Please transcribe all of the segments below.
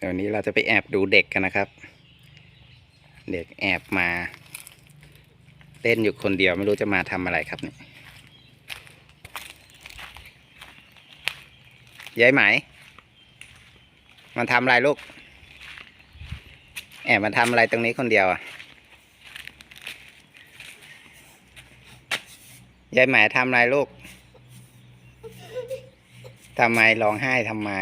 เดี๋ยวนี้เราจะไปแอบดูเด็กกันนะครับ เด็กแอบมาเต้นอยู่คนเดียวไม่รู้จะมาทำอะไรครับเนี่ยยายไหม มันทำอะไรลูก แอบมาทำอะไรตรงนี้คนเดียวอะยายไหมทำอะไรลูกทำไมร้องไห้ทำไม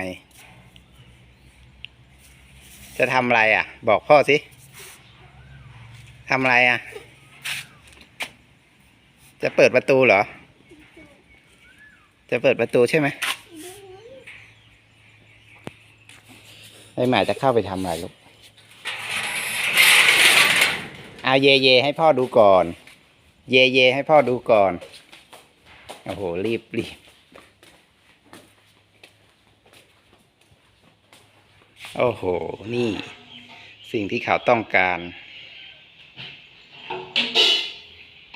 จะทำอะไรอะ บอกพ่อสิทำอะไรอะ จะเปิดประตูเหรอ จะเปิดประตูใช่ไหมไอ้หมาจะเข้าไปทำอะไรลูกเอาเยเยให้พ่อดูก่อน เยเยให้พ่อดูก่อน โอ้โห รีบรีบ โอ้โห นี่ สิ่งที่เขาต้องการ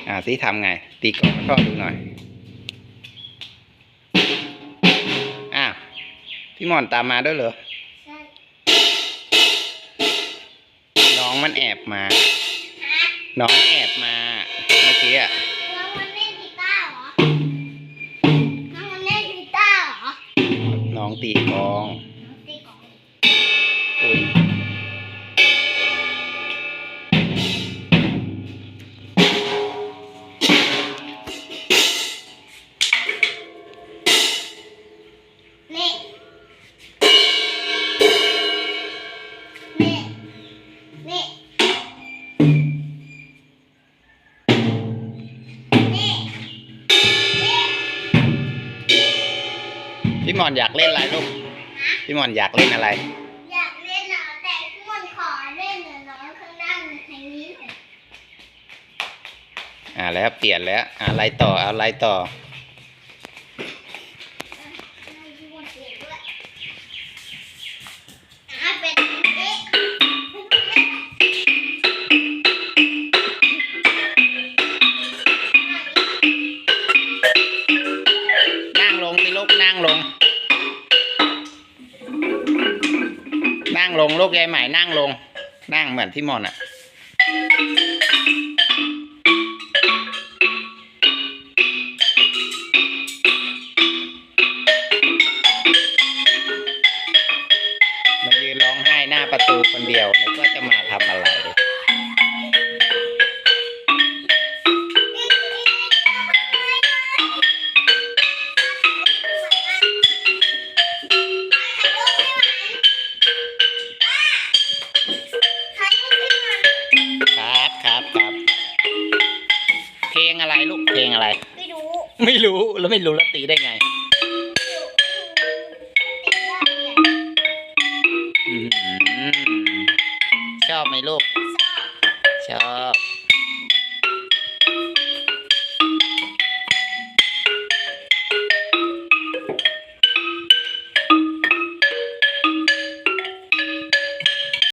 อ่าสิทำไง ตีกลองให้พ่อดูหน่อย อ้าว พี่หมอนตามมาด้วยเหรอ ใช่ น้องมันแอบมา น้องแอบมา เมื่อกี้อะน้องมันเล่นกีตาร์เหรอ น้องมันเล่นกีตาร์เหรอ น้องตีกลองน้องตีกลอง พี่หมอนอยากเล่นอะไรลูกพี่หมอนอยากเล่นอะไร อยากเล่นเหรอแต่ทุกคนขอเล่นเหรอน้องข้างล่างทางนี้หน่อยอ่าแล้วเปลี่ยนแล้วอ่าอะไรต่ออะไรต่อ นั่งลง นั่งลงลูกยายใหม่นั่งลง นั่งเหมือนพี่มอนอะมายืนร้องไห้หน้าประตูคนเดียวนึกว่าจะมาทำอะไร งอะไรลูกเพลงอะไร ไม่รู้ไม่รู้แล้วไม่รู้แล้วตีได้ไงอื้อหือชอบไหมลูก ชอบ